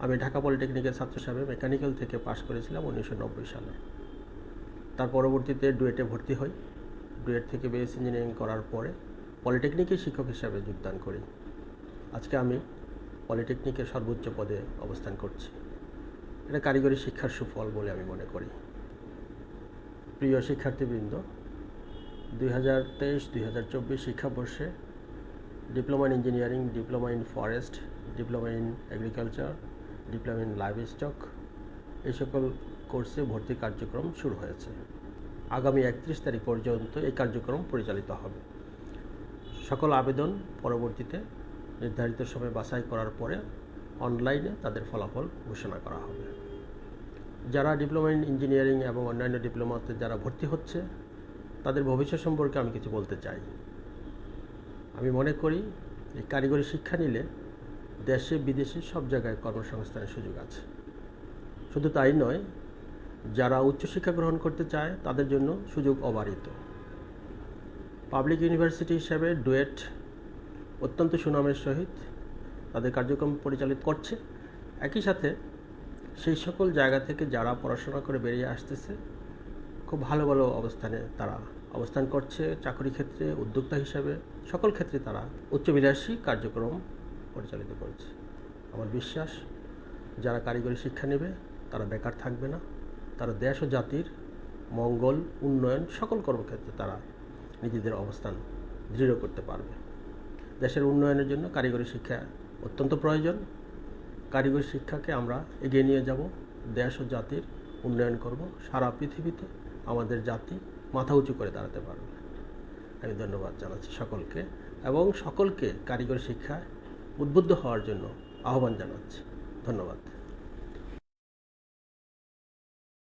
আমি ঢাকা পলিটেকনিকের ছাত্র হিসাবে মেকানিক্যাল থেকে পাশ করেছিলাম উনিশশো নব্বই সালে। তার পরবর্তীতে ডুয়েটে ভর্তি হই। ডুয়েট থেকে বেস ইঞ্জিনিয়ারিং করার পরে পলিটেকনিকে শিক্ষক হিসাবে যোগদান করি। আজকে আমি পলিটেকনিকের সর্বোচ্চ পদে অবস্থান করছি। এটা কারিগরি শিক্ষার সুফল বলে আমি মনে করি। প্রিয় শিক্ষার্থীবৃন্দ, দুই হাজার তেইশ, দুই হাজার চব্বিশ শিক্ষাবর্ষে diploma in engineering, diploma in forest, diploma in agriculture diploma in livestock এই সকল কোর্সে ভর্তি কার্যক্রম শুরু হয়েছে। আগামী একত্রিশ তারিখ পর্যন্ত এই কার্যক্রম পরিচালিত হবে। সকল আবেদন পরবর্তীতে নির্ধারিত সময় বাছাই করার পরে অনলাইনে তাদের ফলাফল ঘোষণা করা হবে। যারা ডিপ্লোমা ইন ইঞ্জিনিয়ারিং এবং অন্যান্য ডিপ্লোমাতে যারা ভর্তি হচ্ছে, তাদের ভবিষ্যৎ সম্পর্কে আমি কিছু বলতে চাই। আমি মনে করি এই কারিগরি শিক্ষা নিলে দেশে, বিদেশে সব জায়গায় কর্মসংস্থানের সুযোগ আছে। শুধু তাই নয়, যারা উচ্চশিক্ষা গ্রহণ করতে চায়, তাদের জন্য সুযোগ অবারিত। পাবলিক ইউনিভার্সিটি হিসাবে ডুয়েট অত্যন্ত সুনামের সহিত তাদের কার্যক্রম পরিচালিত করছে। একই সাথে সেই সকল জায়গা থেকে যারা পড়াশোনা করে বেরিয়ে আসতেছে, খুব ভালো ভালো অবস্থানে তারা অবস্থান করছে। চাকরি ক্ষেত্রে, উদ্যোক্তা হিসাবে সকল ক্ষেত্রে তারা উচ্চবিলাসী কার্যক্রম পরিচালিত করছে। আমার বিশ্বাস, যারা কারিগরি শিক্ষা নেবে, তারা বেকার থাকবে না। তারা দেশ ও জাতির মঙ্গল, উন্নয়ন, সকল কর্মক্ষেত্রে তারা নিজেদের অবস্থান দৃঢ় করতে পারবে। দেশের উন্নয়নের জন্য কারিগরি শিক্ষা অত্যন্ত প্রয়োজন। কারিগরি শিক্ষাকে আমরা এগিয়ে নিয়ে যাব, দেশ ও জাতির উন্নয়ন করব। সারা পৃথিবীতে আমাদের জাতি মাথা উঁচু করে দাঁড়াতে পারবে। আমি ধন্যবাদ জানাচ্ছি সকলকে এবং সকলকে কারিগরি শিক্ষায় উদ্বুদ্ধ হওয়ার জন্য আহ্বান জানাচ্ছি। ধন্যবাদ।